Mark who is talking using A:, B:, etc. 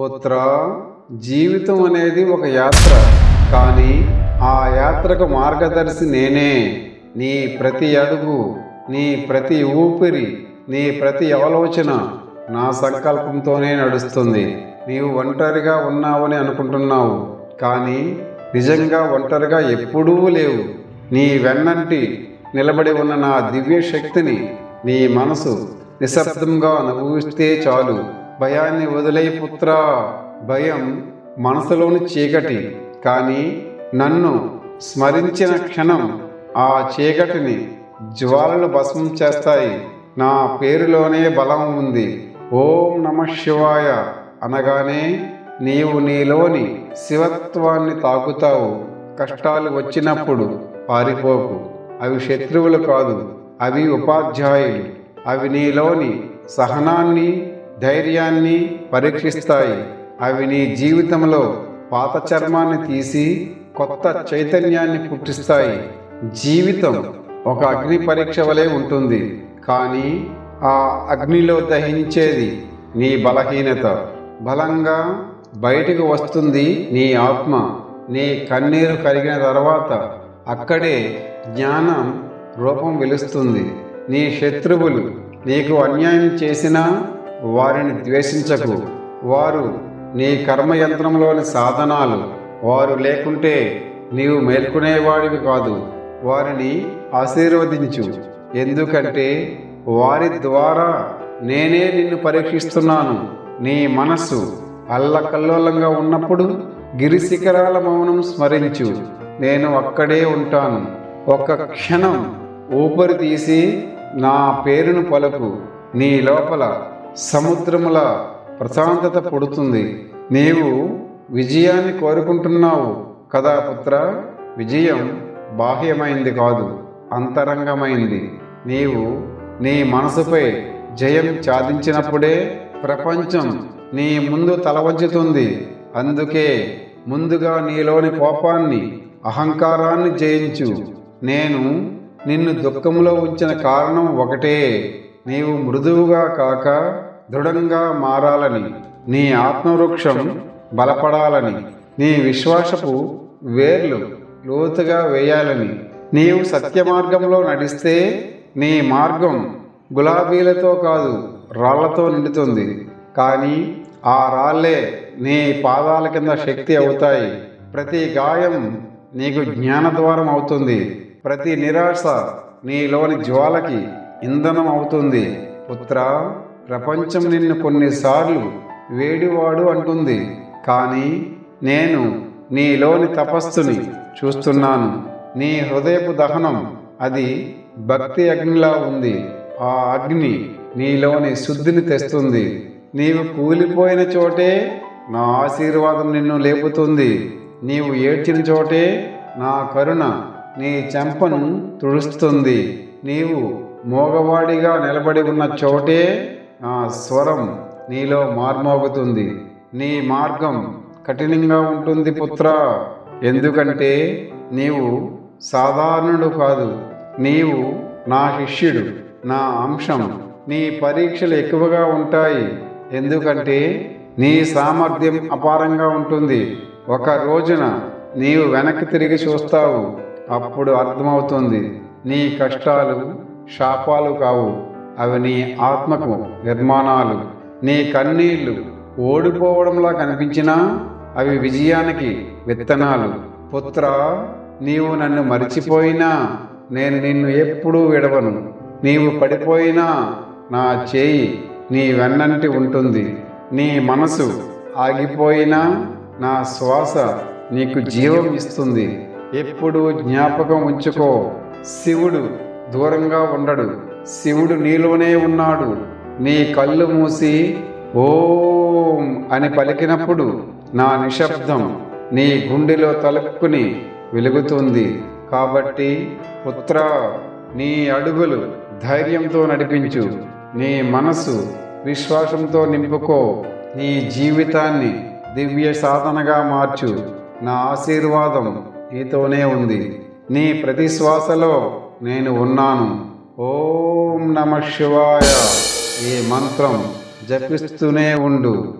A: పుత్ర జీవితం అనేది ఒక యాత్ర. కానీ ఆ యాత్రకు మార్గదర్శి నేనే. నీ ప్రతి అడుగు నీ ప్రతి ఊపిరి నీ ప్రతి ఆలోచన నా సంకల్పంతోనే నడుస్తుంది. నీవు ఒంటరిగా ఉన్నావని అనుకుంటున్నావు. కానీ నిజంగా ఒంటరిగా ఎప్పుడూ లేవు. నీ వెన్నంటి నిలబడి ఉన్న నా దివ్య శక్తిని నీ మనసు నిశ్శబ్దంగా అనుభవిస్తే చాలు. భయాన్ని వదిలే పుత్ర. భయం మనసులోని చీకటి. కానీ నన్ను స్మరించిన క్షణం ఆ చీకటిని జ్వాలలు భస్మం చేస్తాయి. నా పేరులోనే బలం ఉంది. ఓం నమ శివాయ అనగానే నీవు నీలోని శివత్వాన్ని తాకుతావు. కష్టాలు వచ్చినప్పుడు పారిపోకు. అవి శత్రువులు కాదు. అవి ఉపాధ్యాయులు. అవి నీలోని సహనాన్ని ధైర్యాన్ని పరీక్షిస్తాయి. అవి నీ జీవితంలో పాత చర్మాన్ని తీసి కొత్త చైతన్యాన్ని పుట్టిస్తాయి. జీవితం ఒక అగ్ని పరీక్ష వలె ఉంటుంది. కానీ ఆ అగ్నిలో దహించేది నీ బలహీనత. బలంగా బయటకు వస్తుంది నీ ఆత్మ. నీ కన్నీరు కరిగిన తర్వాత అక్కడే జ్ఞానం రూపం వెలుస్తుంది. నీ శత్రువులు నీకు అన్యాయం చేసినా వారిని ద్వేషించకు. వారు నీ కర్మయంత్రంలోని సాధనాలు. వారు లేకుంటే నీవు మేల్కొనేవాడివి కాదు. వారిని ఆశీర్వదించు. ఎందుకంటే వారి ద్వారా నేనే నిన్ను పరీక్షిస్తున్నాను. నీ మనస్సు అల్లకల్లోలంగా ఉన్నప్పుడు గిరిశిఖరాల మౌనం స్మరించు. నేను అక్కడే ఉంటాను. ఒక క్షణం ఊపిరి తీసి నా పేరును పలుకు. నీ లోపల సముద్రముల ప్రశాంతత పుడుతుంది. నీవు విజయాన్ని కోరుకుంటున్నావు కదా పుత్ర? విజయం బాహ్యమైంది కాదు అంతరంగమైంది. నీవు నీ మనసుపై జయం సాధించినప్పుడే ప్రపంచం నీ ముందు తలవంచుతుంది. అందుకే ముందుగా నీలోని కోపాన్ని అహంకారాన్ని జయించు. నేను నిన్ను దుఃఖంలో ఉంచిన కారణం ఒకటే. నీవు మృదువుగా కాక దృఢంగా మారాలని నీ ఆత్మవృక్షం బలపడాలని నీ విశ్వాసపు వేర్లు లోతుగా వేయాలని నీవు సత్య మార్గంలో నడిస్తే నీ మార్గం గులాబీలతో కాదు రాళ్ళతో నిండుతుంది. కానీ ఆ రాళ్ళే నీ పాదాల కింద శక్తి అవుతాయి. ప్రతి గాయం నీకు జ్ఞానద్వారం అవుతుంది. ప్రతి నిరాశ నీలోని జ్వాలకి ఇంధనం అవుతుంది. పుత్ర ప్రపంచం నిన్ను కొన్నిసార్లు వేడివాడు అంటుంది. కానీ నేను నీలోని తపస్సుని చూస్తున్నాను. నీ హృదయపు దహనం అది భక్తి అగ్నిలా ఉంది. ఆ అగ్ని నీలోని శుద్ధిని తెస్తుంది. నీవు కూలిపోయిన చోటే నా ఆశీర్వాదం నిన్ను లేపుతుంది. నీవు ఏడ్చిన చోటే నా కరుణ నీ చెంపను తుడుస్తుంది. నీవు మోగవాడిగా నిలబడి ఉన్న చోటే నా స్వరం నీలో మార్మోగుతుంది. నీ మార్గం కఠినంగా ఉంటుంది పుత్ర. ఎందుకంటే నీవు సాధారణుడు కాదు. నీవు నా శిష్యుడు నా అంశం. నీ పరీక్షలు ఎక్కువగా ఉంటాయి. ఎందుకంటే నీ సామర్థ్యం అపారంగా ఉంటుంది. ఒక రోజున నీవు వెనక్కి తిరిగి చూస్తావు. అప్పుడు అర్థమవుతుంది. నీ కష్టాలు శాపాలు కావు. అవి నీ ఆత్మకు నిర్మాణాలు. నీ కన్నీళ్ళు ఓడిపోవడంలా కనిపించినా అవి విజయానికి విత్తనాలు. పుత్ర నీవు నన్ను మరిచిపోయినా నేను నిన్ను ఎప్పుడూ విడవను. నీవు పడిపోయినా నా చేయి నీ వెన్నంటి ఉంటుంది. నీ మనసు ఆగిపోయినా నా శ్వాస నీకు జీవం ఇస్తుంది. ఎప్పుడు జ్ఞాపకం ఉంచుకో. శివుడు దూరంగా ఉండడు. శివుడు నీలోనే ఉన్నాడు. నీ కళ్ళు మూసి ఓం అని పలికినప్పుడు నా నిశ్శబ్దం నీ గుండెలో తలుపుకుని వెలుగుతుంది. కాబట్టి పుత్ర నీ అడుగులు ధైర్యంతో నడిపించు. నీ మనసు విశ్వాసంతో నింపుకో. నీ జీవితాన్ని దివ్య సాధనగా మార్చు. నా ఆశీర్వాదం నీతోనే ఉంది. నీ ప్రతి శ్వాసలో నేను ఉన్నాను. ఓం నమ శివాయ. ఈ మంత్రం జపిస్తూనే ఉండు.